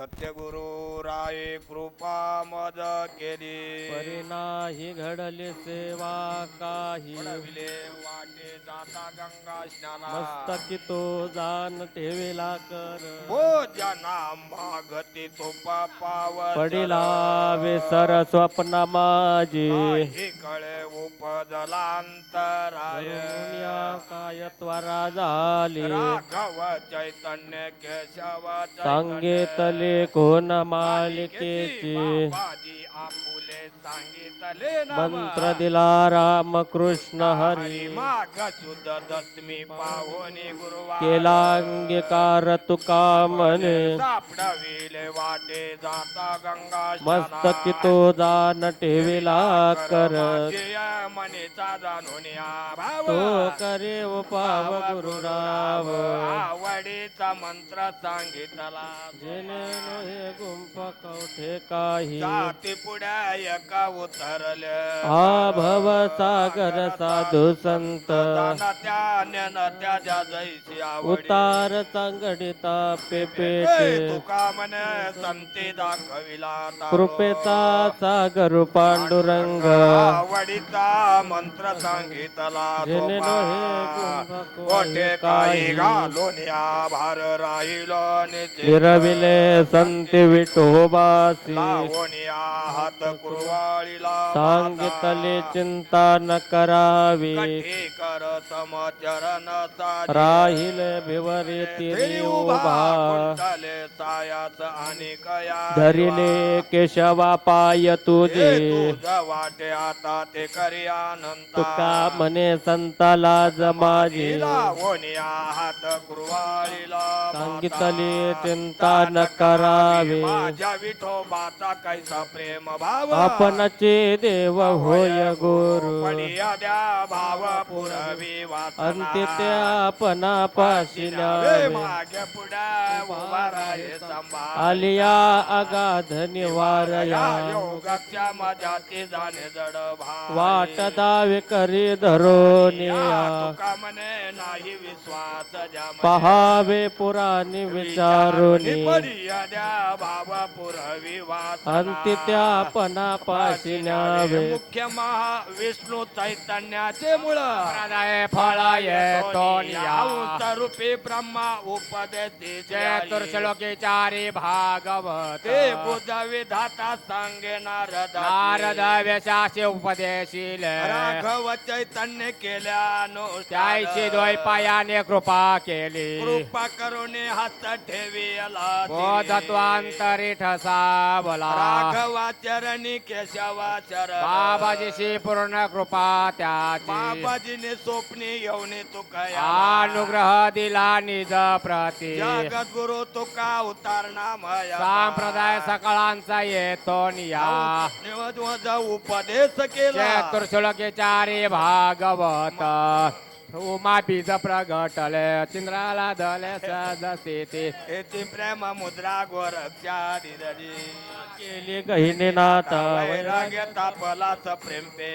सत्यगुरु राये कृपा मद केली. परिणाही घडली सेवा काही. वाटे जाता गंगा स्नाना. मस्तकी तो जाण ठेविला कर. भोजना मागती तो पावर पडिला विसर स्वप्न माझी. हे कळे उपजलांतराय. काय त्वरा झाली. राघव चैतन्य केशव चैतन्य. सांगितले कोण मालिकेची सांगितले. मंत्र दिला राम कृष्ण हरी. दशमी पावनी गुरुवार. केला अंगीकार तुका म्हणे सापडविले वाटे जाता गंगा मस्तकी तो जाण ठेविला कर. मनीचा जाणून तो करे उपाव गुरुराव. आवडीचा मंत्र सांगितला. जेने गुंफ कवठे काही. पुढ्या एका उतरल्या भव सागर साधू संत. उतार सांगडिता पेपेटे तुका संती दाखविला. कृपेचा सागर पांडुरंग. आवडीचा मंत्र सांगितला तो हे कोठे काही घालून या भार राहिलो निचे. फिरविले संत विठोबासी. लावून या हात कुरवाळीला सांगितले चिंता न करावी. राहिले भिवरे तिरी उभा धरिले केशवा पाय तुझे. वाटे आता ते करी अनंत तुका म्हणे संताला जमाजी लावूनिया हात कुरवाळीला सांगितले चिंता न करावे. माझ्या विठोबाचा कैसा प्रेम भाव. आपणचे देव होय गुरु भाव पुरवी. अंत्य त्या आपणा पाशी वे न्यावे मागे पुढे उभा राहे संभाळ आलिया अगाध निवारया वाट दावे करी धरोनिया. पहावे पुराणी विचारुनी. अंत्य त्या आपणा न्यावे. मुख्य महा विष्णू चैतन्याचे मुळ. प्रदाय फळ येतो रूपी ब्रह्मा उपदेश चतुर्श्लोकी चारी भागवत. बुध विधाता सांगे नारद नारद व्यशासी उपदेशील. राघव चैतन्य केल्यानो त्याची दोय पायाने कृपा केली. कृपा करून हस्त ठेवी बोधत्वांतरी ठसा बोला राघवाचरणी केशवाचरण बाबाजीशी पूर्ण कृपा त्याची. बाबाजीने स्वप्नी येऊन तुकया अनुग्रह दिला निज प्रती. जगत गुरु तुका उतारणा मया संप्रदाय सकळांचा येतो निया. उपदेश केला. चतुर्श्लोकी चारी भागवत. उमा बीज प्रगटले चिंद्राला दले येथे प्रेम मुद्रा गोरक्षा दिदरी केली गहिने नाता वैराग्य तापलाच प्रेम पे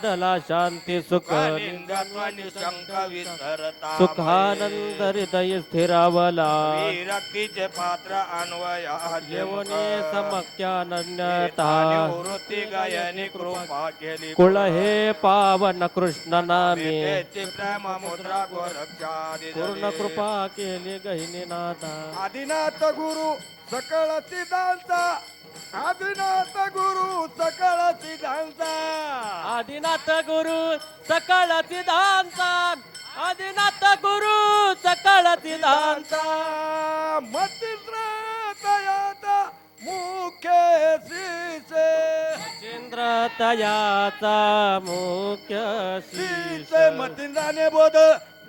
दला शांती सुख निंदत्व निशंक विसरता सुखानंद हृदय स्थिरावला. विरक्तीचे पात्र अन्वय जेवणे समक्यानन्यता वृत्ती गायनी कृपा केली कुळ हे पावन कृष्ण नामे. पूर्ण कृपा केली गहिने नाथा. आदिनाथ गुरु सकळ सिद्धांता. आदिनाथ गुरु सकळ सिद्धांता. आदिनाथ गुरु सकळ सिद्धांता. आदिनाथ गुरु सकळ सिद्धांता. मतिस्र तयाता मुखे श्रीसे चंद्र तयाचा मुख्य शीश मतिंद्राने बोध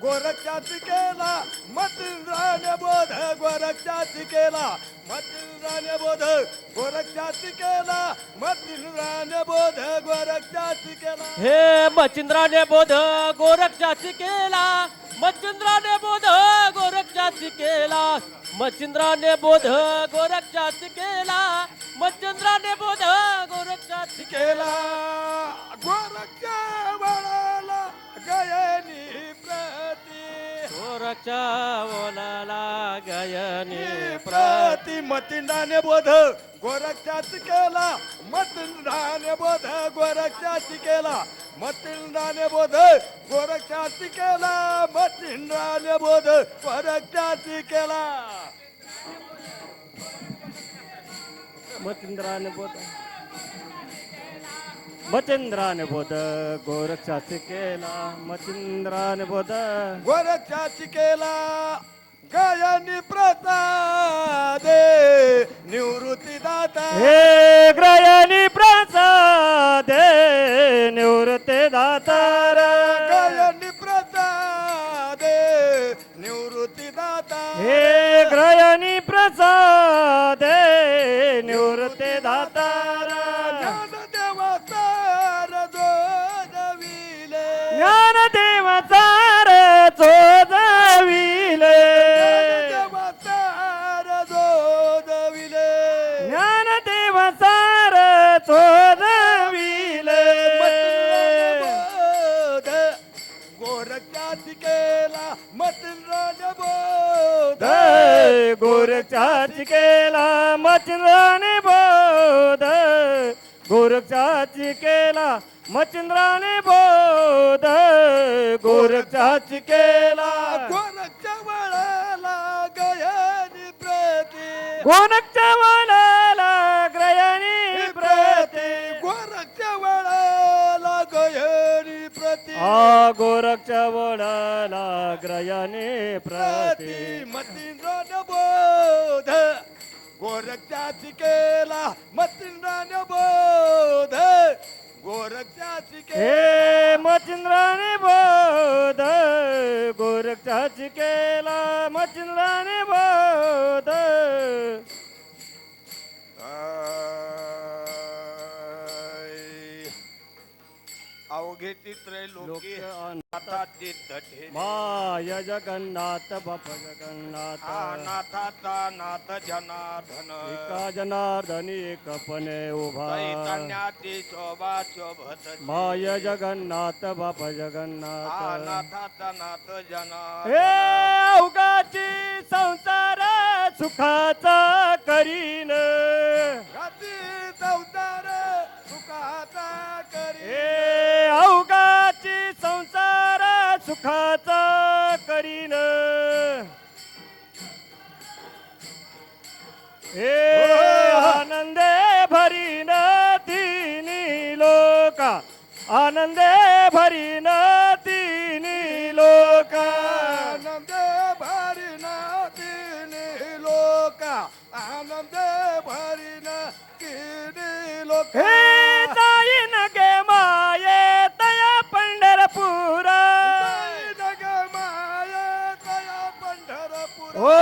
गोरक्षाची केला मतिंद्राने बोध गोरक्षाची केला मतिंद्राने बोध गोरक्षाची केला मतिंद्राने बोध गोरक्षाची केला हे मचिंद्राने बोध गोरक्षाची केला मचिंद्राने बोध गोरक्षाची केला. मचिंद्राने बोध गोरक्षाची केला. मचिंद्राने बोध गोरक्षाची केला. गोरक्षा वळाला गयनी प्रती. गोरक्षा ओलाला गयनी प्रतिमतींडाने बोध गोरक्षाच केला. मतिंडाने बोध गोरक्षाच केला. मतिंडाने बोध गोरक्षाच केला. मतिंडाने बोध गोरक्षाच केला. मचिंद्राने बोध. मचिंद्राने बोध गोरक्षाचे केला. मचिंद्राने बोध. गोरक्षाच केला. गायनी प्रसादे निवृत्ती दाता हे ग्रयणी केला बोध. गोरक्षाची केला मचिंद्राने बोध. गोरक्षाची केला मचिंद्राने बोध. गोरक्षाची केला गोरक्षा वळाला गयानी प्रती. गोरक्षा आ गोरक्षा वळाला ग्रयानी प्रती मतिंद्राने बोध गोरक्षाची केला मतिंद्राने बोध गोरक्षाची केला हे मचिंद्राने बोध गोरक्षाची केला मचिंद्राने बोध. माय जगन्नाथ बाप जगन्नाथ। नाथाचा नाथ जनार्दन। एका जनार्दनी एकपणे उभा। शोभा शोभत माय जगन्नाथ बाप जगन्नाथ। नाथाचा नाथ जनार्दन। हे अवघाची संसार सुखाचा करीन। संसार अवघाची संसार सुखाचा करीन. हे. आनंदे भरीन तिनी लोक. आनंदे भरीन तिनी लोक. आनंद भरी तिने लोक. आनंद भरी तिने लोक. हो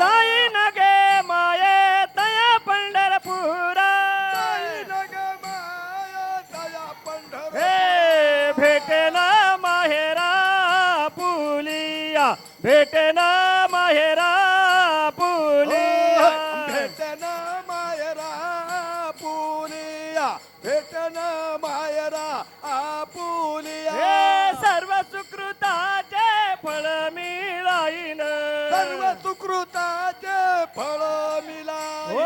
जाईन गे माये तया पंढरपूर. हे भेटेन माहेरा पुलिया. भेटेन माहेरा फळ मिला हो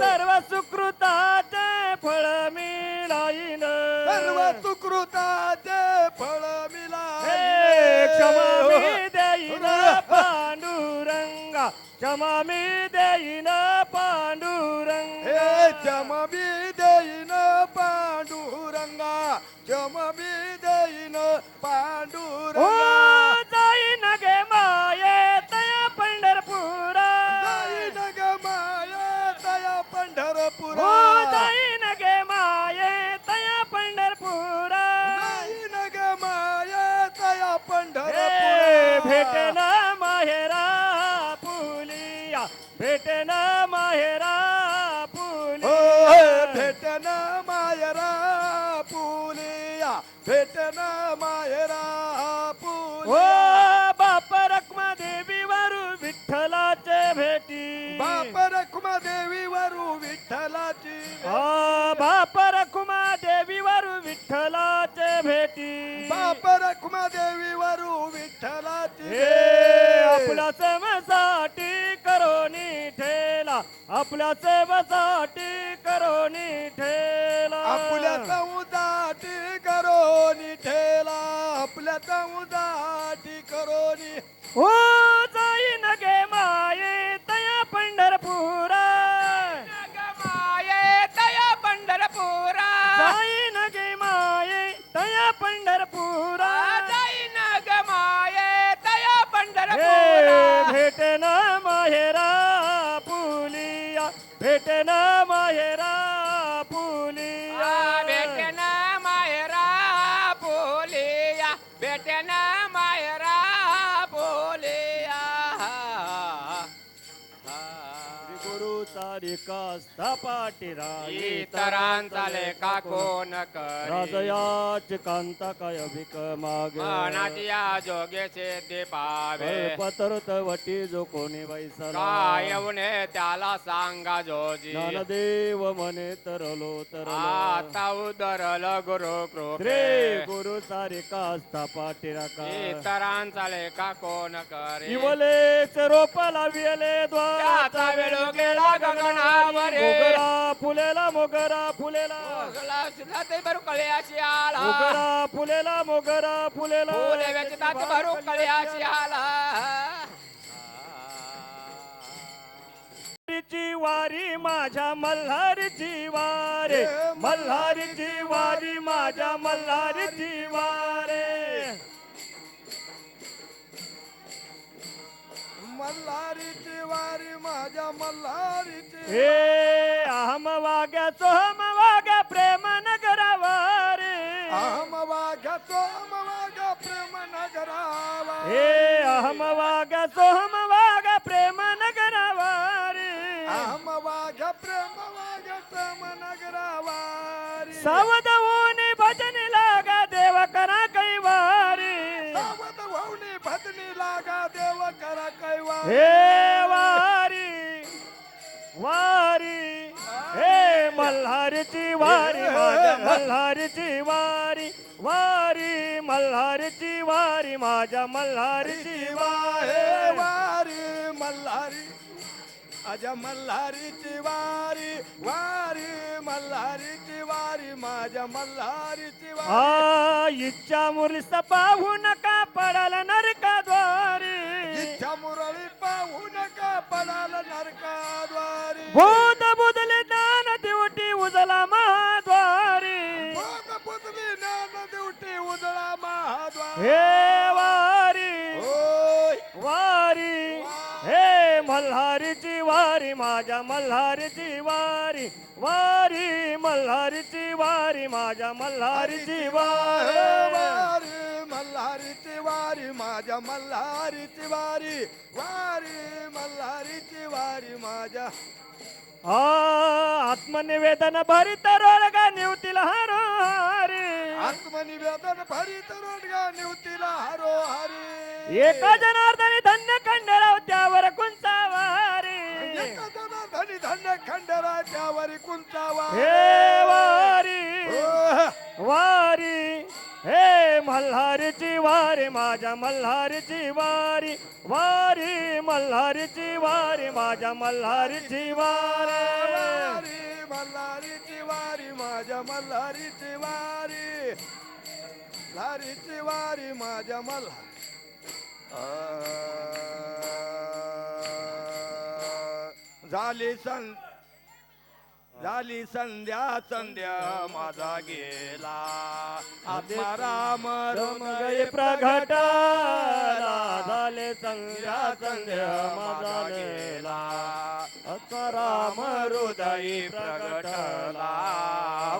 सर्व सुकृताचे फळ मिळाईन सर्व सुकृताचे फळ मिला हे क्षमा मी देईन पांडुरंगा. क्षमा मी देईन पांडुरंगा. हे चमबी देईन पांडुरंगा. चमबी देईन हो पांडुरंगा. भेटन माहेरा पुलिया भेटन माहेरा पुलिया. भेटन मायरा पुलिया भेटन मायरा भेटी. बाप रखुमा देवीवरू विठ्ठलाची हा बाप रखुमा देवीवर विठ्ठलाचे भेटी. बाप रखुमादेवी वरू विठ्ठलाची हे आपल्या सेवेसाठी करोनी ठेला. आपल्या सेवेसाठी करोनी ठेला. आपल्या समुदाटी करोनी ठेला. आपल्या समुदाटी करोनी. हो भेटन माहेरा पुलिया। भेटन माहेरा पुलिया भेटन तारिका स्थापाटिरा इतरांचा लेखा कोण कर राजयाच कांता काय भिक मागे. मनातिया जोगे सिद्धी पावे. पतरत वटी जो कोणी वैसला. काय येऊने त्याला सांगा जोजी. ज्ञानदेव मने तरलो तरलो. आता उदरल गुरु रे कृपे गुरु सारिका स्थापाटिरा का इतरांचा लेखा कोण करे इवलेच रोप लाविले त्याचा वेळ द्वारा गेला गगनावरे मोगरा फुलेला मोगरा फुलेला. मोगला सुद्धा ते भरू आला. मोगरा फुलेला मोगरा फुलेला. फुले वेचतात भरू कळ्याशी आला. वारी माझ्या मल्हारीची वारे. मल्हारीची वारी माझ्या मल्हारीची वारे. मल्हारीची वारी माझ्या मल्हारीची. हे अहम वाग्या सोहम वाग्या प्रेम नगरावारे अहम वाघ्याचो अहम वाघ्या प्रेम नगरावा हे अहम वाग्या सोहम वाग्या प्रेम नगरावारे अहम वाघ्या प्रेम वाघ्या प्रेम नगरावारी सावध भजन लागा हे वारी वारी हे मल्हारीची वारी माझ्या मल्हारीची वारी वारी मल्हारीची वारी माझ्या मल्हारीची हे वारी मल्हारी अजा मल्हारीची वारी वारी मल्हारीची वारी माझ्या मल्हारीची वारी हा इच्छा मुरलीस पाहू नका पडाल नरकाद्वारी इच्छा मुरळी पाहू नका पडाल नरकाद्वारी भूत बुदले ज्ञान दिवटी उजला महाद्वारी भोग पुतली ज्ञान देवटी उजळा महाद्वार हे वारी होय वारी हे मल्हारीची वारी माझ्या मल्हारीची वारी वारी मल्हारीची वारी माझ्या मल्हारीची वारी वारी माझ्या मल्हारीची वारी वारी मल्हारीची वारी माझ्या. आत्मनिवेदन भरित रोलगा निवतील हरी आत्मनिवेदन भरीत रोडगा निवतीला हरो हरी एका जनार्दनी धन्य खंडराव त्यावर कुंचावारी एका धनी धन्य खंडराच्या वरी कुंचावा हे वारी. वारी. हे मल्हारीची वारी माझ्या मल्हारीची वारी वारी मल्हारीची वारी माझ्या मल्हारीची वारी. मल्हारीची वारी माझ्या मल्हारीची वारी. मल्हारीची वारी माझ्या मल्हार झाली संत झाली संध्या संध्या माझा गेला. आत्मा राम रम गए प्रगटाला झाले संध्या संध्या माझा गेला. राम हृदयी प्रगटला.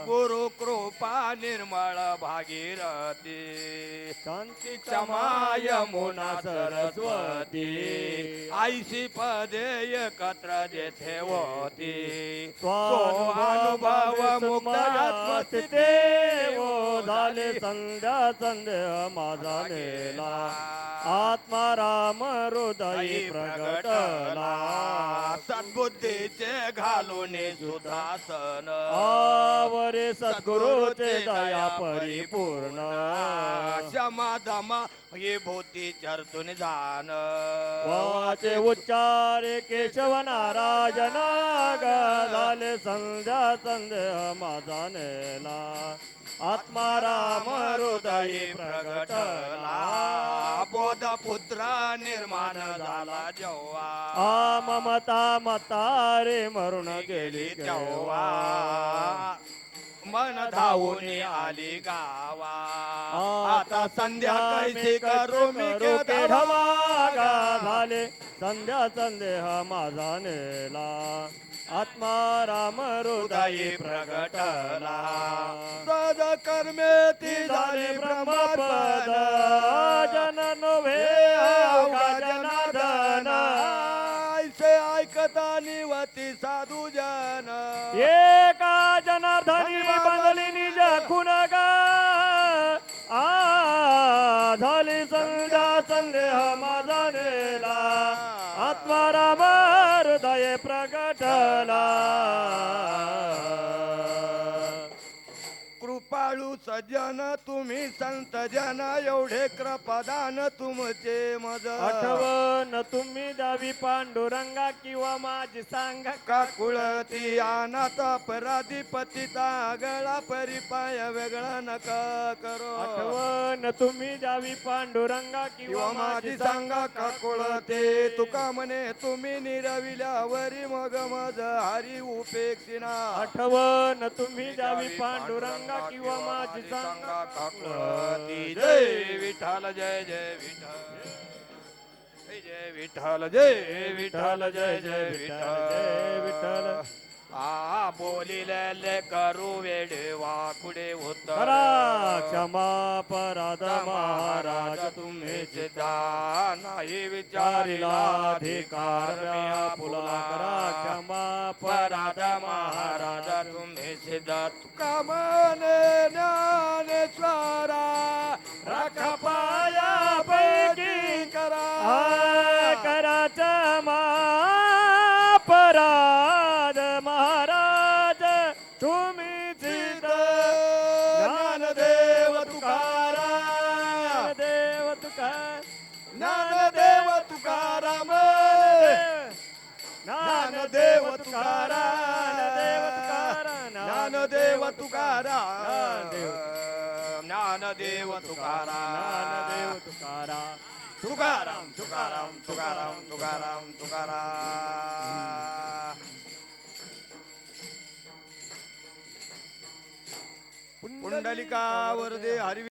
गुरु कृपा निर्मळ भागीरथी. शांती क्षमा यमुना सरस्वती. आईशी पदे एकत्र जेथे होती. स्वानुभव मुक्तात्मस्थिते ओ झाले संध्या संध्या माझा गेला आत्मा राम हृदयी प्रगटला. बुद्धीचे घालून सुदासन आवरे सद्गुरुचे दया परिपूर्ण. क्षमा धमा ही भूती चरतून जाण. वाचे उच्चारे केशव नारायण झाले संध्या संदेह माझा नेला. आत्मा राम हृदयी प्रगटला. बोध पुत्र निर्माण झाला जेव्हा. ममता मतारे मरून गेली तेव्हा तेव्हा मन धावून आली गावा. आता संध्या कैसे करू मी केढवा झाले संध्या संदेह माझा नेला. आत्मा राम हृदयी प्रगटला. सद कर्मे ती झाली ब्रह्मपद. जनार्दनी बंदली निज खुन गा आ झाली संध्या संदेह माझा नेला. आत्मा राम हृदय प्रगटला. सज्जन तुम्ही संत जन एवढे कृपदान तुमचे मज. आठवण तुम्ही द्यावी पांडुरंगा किंवा माझी सांगा. का कुळती अनाथ अपराधी पतिता गळा परिपाय वेगळा नका करो. आठवण तुम्ही द्यावी पांडुरंगा किंवा माझी सांगा. का कुळते तुका म्हणे तुम्ही निरविल्यावरी मग मज हरी उपेक्षिना आठवण तुम्ही द्यावी पांडुरंगा किंवा माझी सांगा का कुळती जय विठ्ठल जय जय विठ्ठल जय जय विठ्ठल. जय विठ्ठल. जय जय विठ्ठल जय विठ्ठल. आ बोलिले करू वेडे वाकुडे होत करा क्षमा पराध महाराज तुम्ही सिद्धा नाही विचारिला अधिकार फुला. करा क्षमा पराध महाराज तुम्ही सिद्धा तुका मने ज्ञानेश्वरा राख पाया पैकी करा कराच पराध ज्ञानदेव तुकाराम ज्ञानदेव तुकाराम ज्ञानदेव तुकाराम तुकारा तुकाराम तुकाराम तुकाराम तुकाराम तुकाराम पुंडलिका वरदे हरी